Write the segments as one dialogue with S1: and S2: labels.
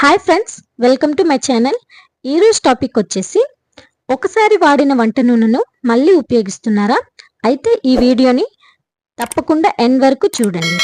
S1: Hi friends welcome to my channel ఈరోజు topic వచ్చేసి ఒకసారి వాడిన వంట నూనెను మళ్ళీ ఉపయోగిస్తున్నారా? అయితే ఈ వీడియోని తప్పకుండా ఎండ్ వరకు చూడండి.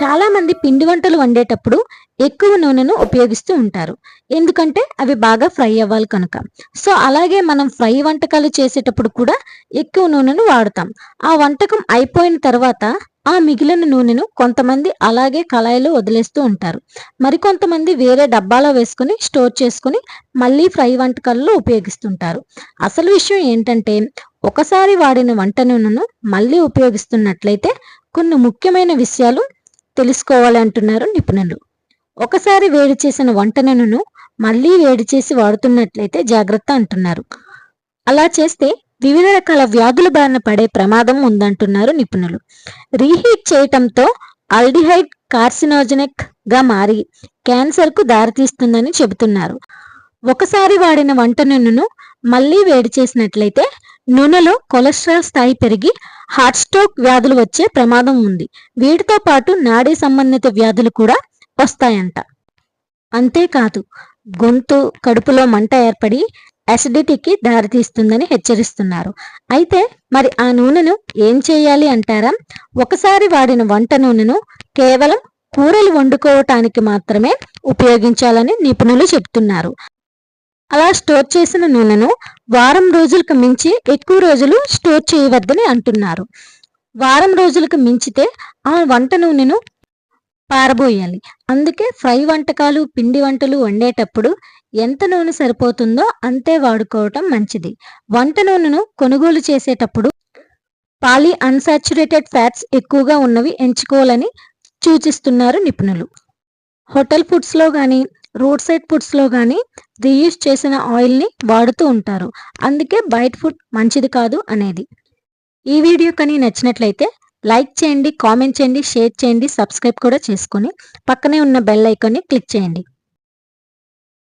S1: చాలామంది పిండి వంటలు వండేటప్పుడు ఎక్కువ నూనెను ఉపయోగిస్తూ ఉంటారు. ఎందుకంటే అవి బాగా ఫ్రై అవ్వాలి కనుక. సో అలాగే మనం ఫ్రై వంటకాలు చేసేటప్పుడు కూడా ఎక్కువ నూనెను వాడతాం. ఆ వంటకం అయిపోయిన తర్వాత ఆ మిగిలిన నూనెను కొంతమంది అలాగే కళాయిలో వదిలేస్తూ ఉంటారు. మరికొంతమంది వేరే డబ్బాలో వేసుకుని స్టోర్ చేసుకుని మళ్ళీ ఫ్రై వంటకాల్లో ఉపయోగిస్తుంటారు. అసలు విషయం ఏంటంటే ఒకసారి వాడిన వంట నూనెను మళ్ళీ ఉపయోగిస్తున్నట్లయితే కొన్ని ముఖ్యమైన విషయాలు తెలుసుకోవాలి అంటున్నారు నిపుణులు. ఒకసారి వేడి చేసిన వంట నూనెను మళ్ళీ వేడి చేసి వాడుతున్నట్లయితే జాగ్రత్త అంటున్నారు. అలా చేస్తే వివిధ రకాల వ్యాధుల బారిన పడే ప్రమాదం ఉందంటున్నారు నిపుణులు. రీహీట్ చేయటంతో ఆల్డిహైడ్ కార్సినోజెనిక్గా మారి క్యాన్సర్కు దారితీస్తుందని చెబుతున్నారు. ఒకసారి వాడిన వంట నూనెను మళ్ళీ వేడి చేసినట్లయితే నూనెలో కొలెస్ట్రాల్ స్థాయి పెరిగి హార్ట్ స్ట్రోక్ వ్యాధులు వచ్చే ప్రమాదం ఉంది. వీటితో పాటు నాడీ సంబంధిత వ్యాధులు కూడా వస్తాయంట. అంతేకాదు గొంతు కడుపులో మంట ఏర్పడి అసిడిటీకి దారితీస్తుందని హెచ్చరిస్తున్నారు. అయితే మరి ఆ నూనెను ఏం చేయాలి అంటారా? ఒకసారి వాడిన వంట నూనెను కేవలం కూరలు వండుకోవటానికి మాత్రమే ఉపయోగించాలని నిపుణులు చెప్తున్నారు అలా స్టోర్ చేసిన నూనెను వారం రోజులకు మించి ఎక్కువ రోజులు స్టోర్ చేయవద్దని అంటున్నారు. వారం రోజులకు మించితే ఆ వంట నూనెను పారబోయాలి. అందుకే ఫ్రై వంటకాలు పిండి వంటలు వండేటప్పుడు ఎంత నూనె సరిపోతుందో అంతే వాడుకోవటం మంచిది. వంట నూనెను కొనుగోలు చేసేటప్పుడు పాలీ అన్సాచురేటెడ్ ఫ్యాట్స్ ఎక్కువగా ఉన్నవి ఎంచుకోవాలని సూచిస్తున్నారు నిపుణులు. హోటల్ ఫుడ్స్లో కానీ రోడ్ సైడ్ ఫుడ్స్లో కానీ రీయూస్ చేసిన ఆయిల్ని వాడుతూ ఉంటారు. అందుకే బయట ఫుడ్ మంచిది కాదు అనేది. ఈ వీడియో కానీ నచ్చినట్లయితే లైక్ చేయండి కామెంట్ చేయండి షేర్ చేయండి సబ్స్క్రైబ్ కూడా చేసుకొని పక్కనే ఉన్న బెల్ ఐకాన్ని క్లిక్ చేయండి.